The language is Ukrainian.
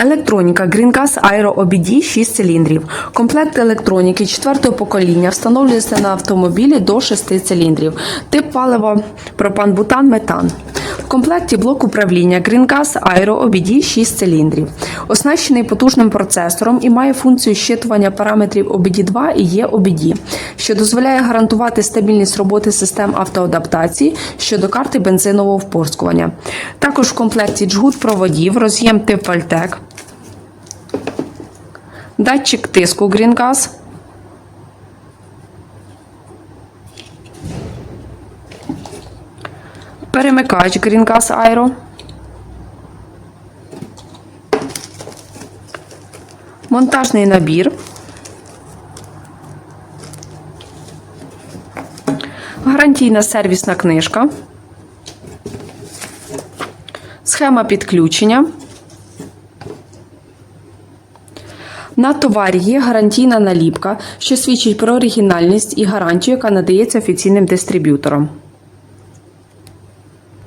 Електроніка GreenGas Aero OBD 6 циліндрів. Комплект електроніки 4 покоління встановлюється на автомобілі до 6 циліндрів. Тип палива пропан-бутан метан. В комплекті блок управління GreenGas Aero OBD 6 циліндрів. Оснащений потужним процесором і має функцію щитування параметрів OBD2 і є OBD, що дозволяє гарантувати стабільність роботи систем автоадаптації щодо карти бензинового впорскування. Також в комплекті джгут проводів, роз'єм тип Valtec, датчик тиску GreenGas, перемикач GreenGas Aero, монтажний набір, гарантійна сервісна книжка, схема підключення. На товарі є гарантійна наліпка, що свідчить про оригінальність і гарантію, яка надається офіційним дистриб'ютором.